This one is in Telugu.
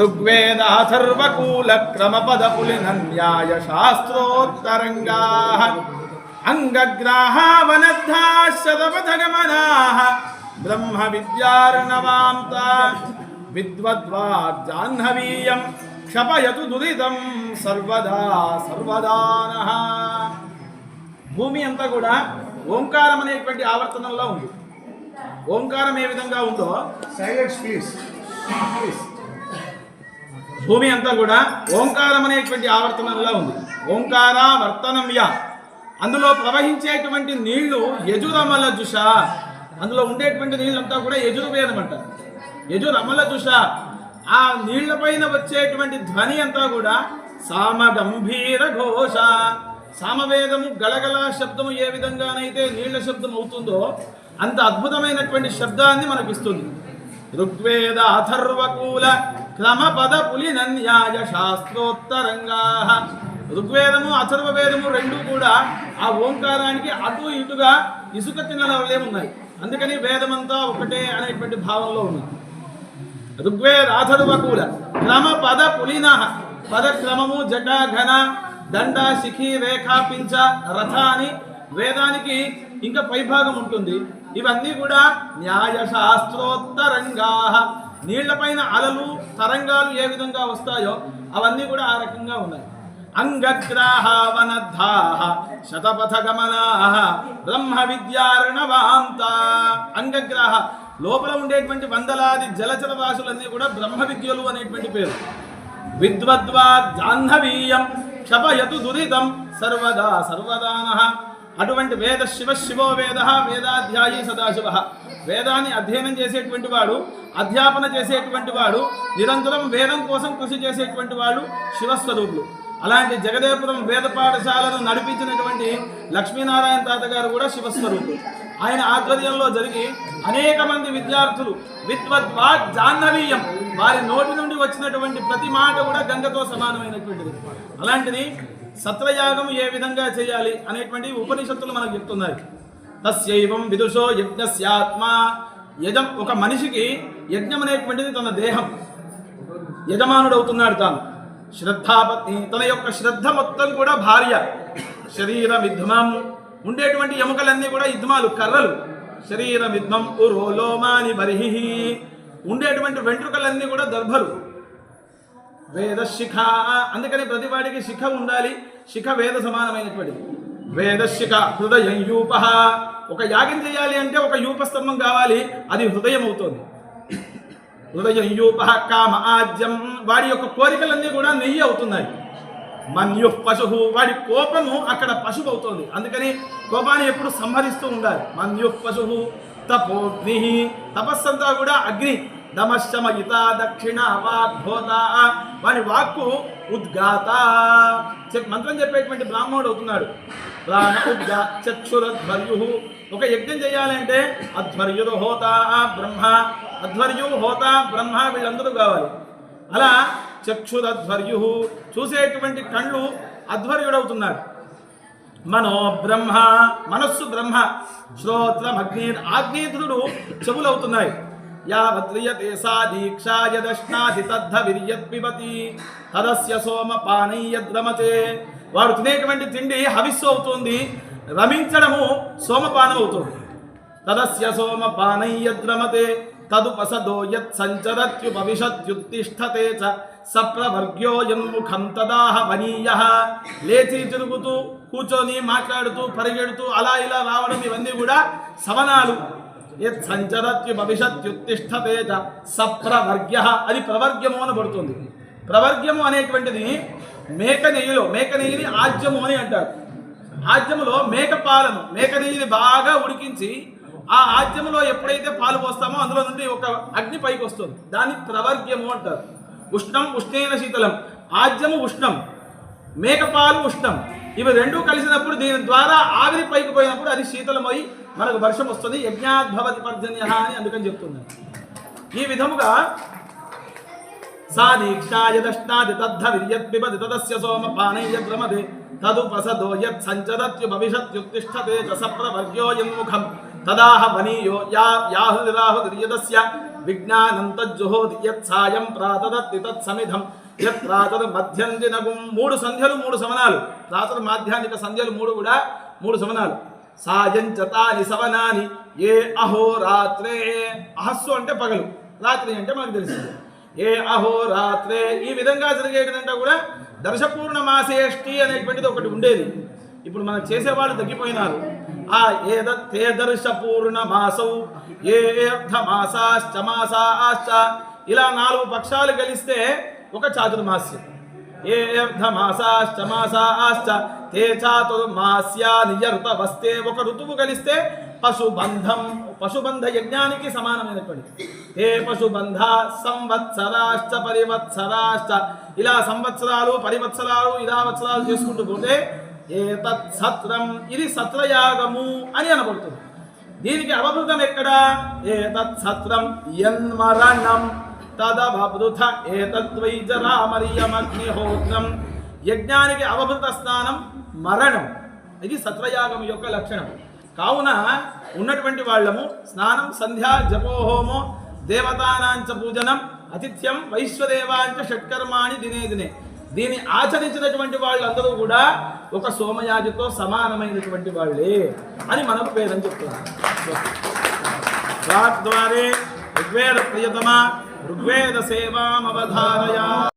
ఋగ్వేద సర్వకూల క్రమపదపులినన్యాయ శాస్త్రోత్తరంగా అంగగ్రాహావనద్ధా బ్రహ్మ విద్యార్ణవాంత విద్వద్వాగ్జాహ్నవీయం క్షపయతు దురితం సర్వదా సర్వదాన భూమి అంతా కూడా ఓంకారం అనేటువంటి ఆవర్తనంలో ఉంది. ఓంకారం ఏ విధంగా ఉందో? సైలెంట్ స్పీస్ భూమి అంతా కూడా ఓంకారం అనేటువంటి ఆవర్తనంలో ఉంది. ఓంకార వర్తనమ్య అందులో ప్రవహించేటువంటి నీళ్ళు యజురమల జుష. అందులో ఉండేటువంటి నీళ్ళంతా కూడా యజుర్వేదం అంటారు యజురమల జుష. ఆ నీళ్ళ పైన వచ్చేటువంటి ధ్వని అంతా కూడా సామగంభీర ఘోష. సామవేదము గలగల శబ్దము ఏ విధంగానైతే నీళ్ళ శబ్దం అవుతుందో అంత అద్భుతమైనటువంటి శబ్దాన్ని మనకిస్తుంది ఋగ్వేద అథర్వకూల క్రమపద పులినన్యాయ శాస్త్రోత్తరంగా ఋగ్వేదము అథర్వవేదము రెండు కూడా ఆ ఓంకారానికి అటు ఇటుగా ఇసుక తిన్నలే ఉన్నాయి అందుకని వేదమంతా ఒకటే అనేటువంటి భావంలో ఉంది. ఋగ్వేద అథర్వకూల క్రమ పద పులిన పద క్రమము జట ఘన దండ శిఖి రేఖ పించ రథ అని వేదానికి ఇంకా పైభాగం ఉంటుంది. ఇవన్నీ కూడా న్యాయశాస్త్రోత్తరంగా. నీళ్ళపైన అలలు తరంగాలు ఏ విధంగా వస్తాయో అవన్నీ కూడా ఆ రకంగా ఉన్నాయి. అంగగ్రాహవనద్ధాః శతపథ గమనాః బ్రహ్మ విద్యారణవాంత అంగగ్రాహ లోపల ఉండేటువంటి వందలాది జలచర వాసులన్నీ కూడా బ్రహ్మ విద్యలు అనేటువంటి పేరు. విద్వద్వా జాహ్నవీయం క్షపయతు దురితం సర్వదా సర్వదాన. అటువంటి వేద శివ శివో వేద వేదాధ్యాయీ సదాశివ. వేదాన్ని అధ్యయనం చేసేటువంటి వాడు అధ్యాపన చేసేటువంటి వాడు నిరంతరం వేదం కోసం కృషి చేసేటువంటి వాడు శివస్వరూపులు అలాంటి జగదేపురం వేద పాఠశాలను నడిపించినటువంటి లక్ష్మీనారాయణ తాత గారు కూడా శివస్వరూపులు ఆయన ఆధ్వర్యంలో జరిగి అనేక మంది విద్యార్థులు విద్వద్వా జాహ్నవీయం వారి నోటి నుండి వచ్చినటువంటి ప్రతి మాట కూడా గంగతో సమానమైనటువంటిది. అలాంటిది సత్రయాగం ఏ విధంగా చేయాలి అనేటువంటి ఉపనిషత్తులు మనకు చెప్తున్నారు. తస్యైవం విదుషో యజ్ఞస్యాత్మ. యజం ఒక మనిషికి యజ్ఞం అనేటువంటిది తన దేహం. యజమానుడు అవుతున్నాడు తాను శ్రద్ధాపత్ని తన యొక్క శ్రద్ధ మొత్తం కూడా భార్య. శరీర విధ్మం ఉండేటువంటి ఎముకలన్నీ కూడా యుద్ధమాలు కర్రలు. శరీర విధ్వం ఉరోలోమాని బరిహి ఉండేటువంటి వెంట్రుకలన్నీ కూడా దర్భలు. వేద శిఖ. అందుకని ప్రతివాడికి శిఖ ఉండాలి. శిఖ వేద సమానమైనటువంటిది. వేద శిఖ హృదయం యూప ఒక యాగం చేయాలి అంటే ఒక యూప స్తంభం కావాలి. అది హృదయం అవుతుంది హృదయం యూప కామ ఆజ్యం. వాడి యొక్క కోరికలన్నీ కూడా నెయ్యి అవుతున్నాయి. మన్యు పశువు వాడి కోపము అక్కడ పశువు అవుతుంది అందుకని కోపాన్ని ఎప్పుడు సంహరిస్తూ ఉండాలి. మన్యు పశువు తపోగ్ని తపస్సంతా కూడా అగ్ని. దమశమయిత దక్షిణ వాగ్భోత వాని వాక్కు ఉద్గాత మంత్రం చెప్పేటువంటి బ్రాహ్మణుడు అవుతున్నాడు. ప్రాణ ఉద్గా చక్షురధ్వర్యు. ఒక యజ్ఞం చేయాలంటే అధ్వర్యుడు హోతా బ్రహ్మ. అధ్వర్యు హోతా బ్రహ్మ వీళ్ళందరూ కావాలి. అలా చక్షురధ్వర్యు. చూసేటువంటి కళ్ళు అధ్వర్యుడవుతున్నాడు మనో బ్రహ్మ మనస్సు బ్రహ్మ శ్రోత్రం అగ్ని ఆగ్నేతుడు చెవులవుతున్నాయి. యావద్రియతే సా దీక్షా యదష్నాది తద్ధ విర్యత్ తదస్య సోమ పానయ్యద్రమతే వాడు తినేటువంటి తిండి హవిస్సు అవుతుంది రమించడము సోమపానం అవుతుంది. తదస్య సోమ పానయ్యద్రమతే తదుపసదో యత్ సంచరత్యుపవిశత్యుత్తిష్టతే చ సప్రవర్గ్యో యన్ముఖం తదాహ వనీయ. లేచి తిరుగుతూ కూర్చొని మాట్లాడుతూ పరిగెడుతూ అలా ఇలా రావడం ఇవన్నీ కూడా సవనాలు. యత్ సంచరత్యుపవిశత్యుత్తిష్టతే సప్రవర్గ్య. అది ప్రవర్గ్యము అనబడుతుంది ప్రవర్గ్యము అనేటువంటిది మేక నెయ్యిలో మేక నెయ్యిని ఆజ్యము అని అంటారు. ఆజ్యములో మేక పాలను మేక నెయ్యిని బాగా ఉడికించి ఆ ఆజ్యములో ఎప్పుడైతే పాలు పోస్తామో అందులో నుండి ఒక అగ్ని పైకి వస్తుంది. దాన్ని ప్రవర్గ్యము అంటారు. ఉష్ణం ఉష్ణైన శీతలం. ఆజ్యము ఉష్ణం. మేకపాలు ఉష్ణం. ఇవి రెండూ కలిసినప్పుడు దీని ద్వారా ఆవిరి పైకి పోయినప్పుడు అది శీతలమై మనకు వర్షం వస్తుంది. యజ్ఞాద్భవతి పర్జన్య అని అందుకని చెప్తున్నాను ఈ విధముగా సా దీక్షాయదష్టాది తద్ధ విర్యత్పిబది తదస్య సోమ పానయ్యద్రమదే తదుపసదో యత్ సంచదత్యు భవిష్యత్యుత్తిష్టతే చ సప్రవర్గ్యో యన్ముఖం తదాహ వనీయో యా యాహురాహుర్యదస్య విజ్ఞానం తజ్జుహోది యత్ సాయం ప్రాతదత్తి తత్సమిధం. యత్ మధ్యంజనగుం మూడు సంధ్యలు మూడు సమనాలు. ప్రాతర్ మాధ్యానిక సంధ్యలు మూడు కూడా మూడు సమనాలు. సాయంచతాని సవనాని ఏ అహోరాత్రే అహస్సు అంటే పగలు రాత్రి అంటే మనకు తెలిసింది ఏ అహోరాత్రే ఈ విధంగా జరిగేటిదంతా కూడా దర్శపూర్ణ మాసేష్టి అనేటువంటిది ఒకటి ఉండేది. ఇప్పుడు మనం చేసేవాళ్ళు తగ్గిపోయినారు. ఆ ఏదత్ తే మాసౌ ఏ అర్ధ మాసాశ్చ మాసాశ్చ ఇలా నాలుగు పక్షాలు కలిస్తే ఒక చాతుర్మాస్యం. ఏ అర్ధ మాసాశ్చ తే చాతుర్మాస్యా వస్తే ఒక ఋతువు కలిస్తే పశుబంధం పశుబంధ యజ్ఞానికి సమానమైనటువంటి ఏ పశుబంధ సంవత్సరాశ్చ పరివత్సరాశ్చ. ఇలా సంవత్సరాలు పరివత్సరాలు ఇలా వత్సరాలు చేసుకుంటూ పోతే ఏ సత్రం ఇది సత్రయాగము అని అనబడుతుంది. దీనికి అవభృతం ఎక్కడ? ఏ సత్రం యన్మరణం. తదవృథ ఏతద్వై జరామరియమగ్నిహోత్రం యజ్ఞానికి అవభృత స్నానం మరణం ఇది సత్రయాగం యొక్క లక్షణం. కావున ఉన్నటువంటి వాళ్ళము స్నానం సంధ్యా జపోహోమో దేవతానాంచ పూజనం అతిథ్యం వైశ్వదేవాంచ షట్కర్మాణి దినే దినే. దీన్ని ఆచరించినటువంటి వాళ్ళందరూ కూడా ఒక సోమయాజితో సమానమైనటువంటి వాళ్ళే అని మనకు వేదం చెప్తున్నారు. ఋగ్వేద ప్రియతమ ఋగ్వేద సేవామవధారయా